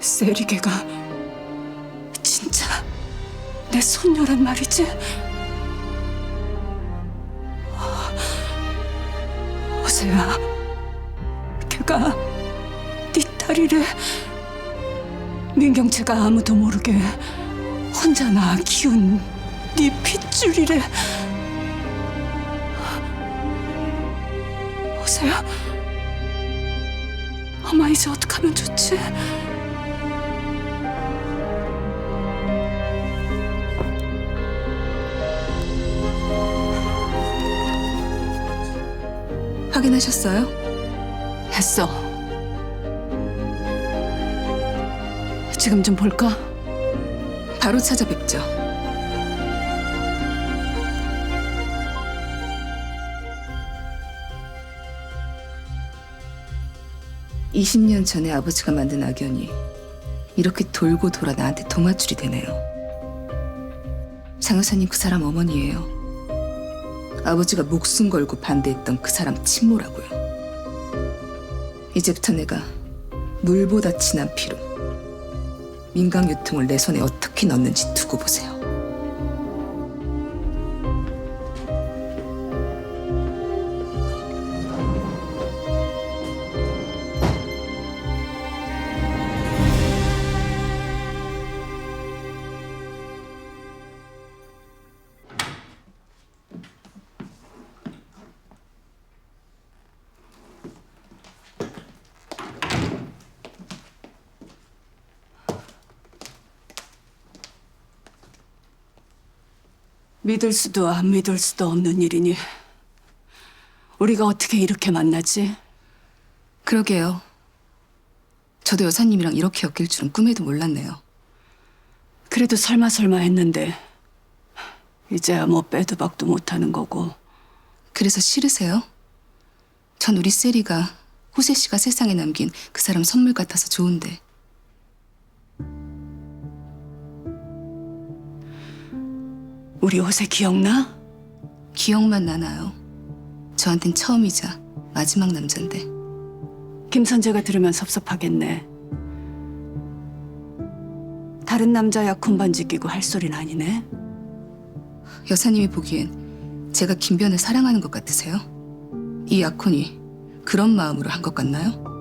세리게가 진짜 내 손녀란 말이지? 호세야, 걔가 네 딸이래. 민경채가 아무도 모르게 혼자 낳아 키운 네 핏줄이래. 호세야, 엄마 이제 어떡하면 좋지? 확인하셨어요? 했어. 지금 좀 볼까? 바로 찾아뵙죠. (20년) 전에 아버지가 만든 악연이 이렇게 돌고 돌아 나한테 동아줄이 되네요. 장 여사님 그 사람 어머니예요. 아버지가 목숨 걸고 반대했던 그 사람 친모라고요. 이제부터 내가 물보다 진한 피로 민강 유통을 내 손에 어떻게 넣는지 두고 보세요. 믿을 수도 안 믿을 수도 없는 일이니 우리가 어떻게 이렇게 만나지? 그러게요. 저도 여사님이랑 이렇게 엮일 줄은 꿈에도 몰랐네요. 그래도 설마 설마 했는데 이제야 뭐 빼도 박도 못하는 거고 그래서 싫으세요? 전 우리 세리가 호세 씨가 세상에 남긴 그 사람 선물 같아서 좋은데 우리 옷에 기억나? 기억만 나나요? 저한텐 처음이자 마지막 남잔데 김선재가 들으면 섭섭하겠네. 다른 남자 약혼 반지 끼고 할 소린 아니네. 여사님이 보기엔 제가 김변을 사랑하는 것 같으세요? 이 약혼이 그런 마음으로 한 것 같나요?